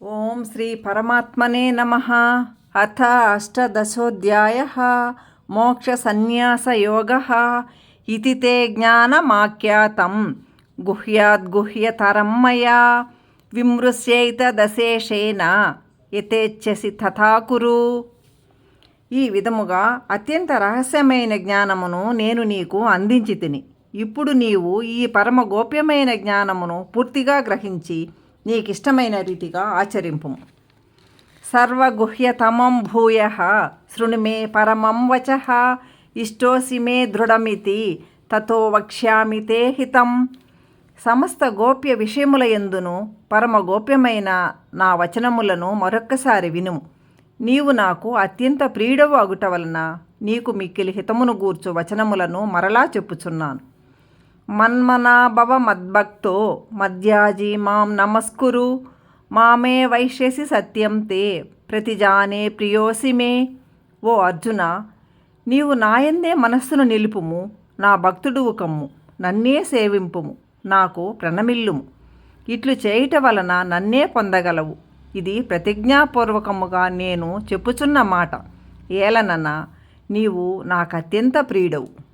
ఓం శ్రీ పరమాత్మనే నమ. అథ అష్టదశోధ్యాయ. మోక్షసన్యాసయోగ. ఇది తే జ్ఞానమాఖ్యాతం. గుహ్యాద్గుహ్యతరం మయా. విమృశ్యైతదశేషేణ యథేచ్ఛసి తథా కురు ఈ విధముగా అత్యంత రహస్యమైన జ్ఞానమును నేను నీకు అందించి తిని. ఇప్పుడు నీవు ఈ పరమ గోప్యమైన జ్ఞానమును పూర్తిగా గ్రహించి నీకిష్టమైన రీతిగా ఆచరింపు. సర్వగుహ్యతమం భూయ శృణుమే పరమం వచ. ఇష్టోసి మే దృఢమితి తతో వక్ష్యామి తే హితం. సమస్త గోప్య విషయముల ఎందును పరమ గోప్యమైన నా వచనములను మరొక్కసారి వినుము నీవు నాకు అత్యంత ప్రియుడవు అగుట వలన నీకు మిక్కిలి హితమును గూర్చు వచనములను మరలా చెప్పుచున్నాను. మన్మనాభవ మద్భక్తో మధ్యాజీ మాం నమస్కురు. మామే వైశ్యసి సత్యం తే. ప్రతిజానే ప్రియోసి మే. ఓ అర్జున నీవు నాయందే మనస్సును నిలుపుము. నా భక్తుడువు కమ్ము. నన్నే సేవింపుము. నాకు ప్రణమిల్లుము. ఇట్లు చేయుట వలన నన్నే పొందగలవు. ఇది ప్రతిజ్ఞాపూర్వకముగా నేను చెప్పుచున్న మాట. ఏలనన నీవు నాకు అత్యంత ప్రియుడవు.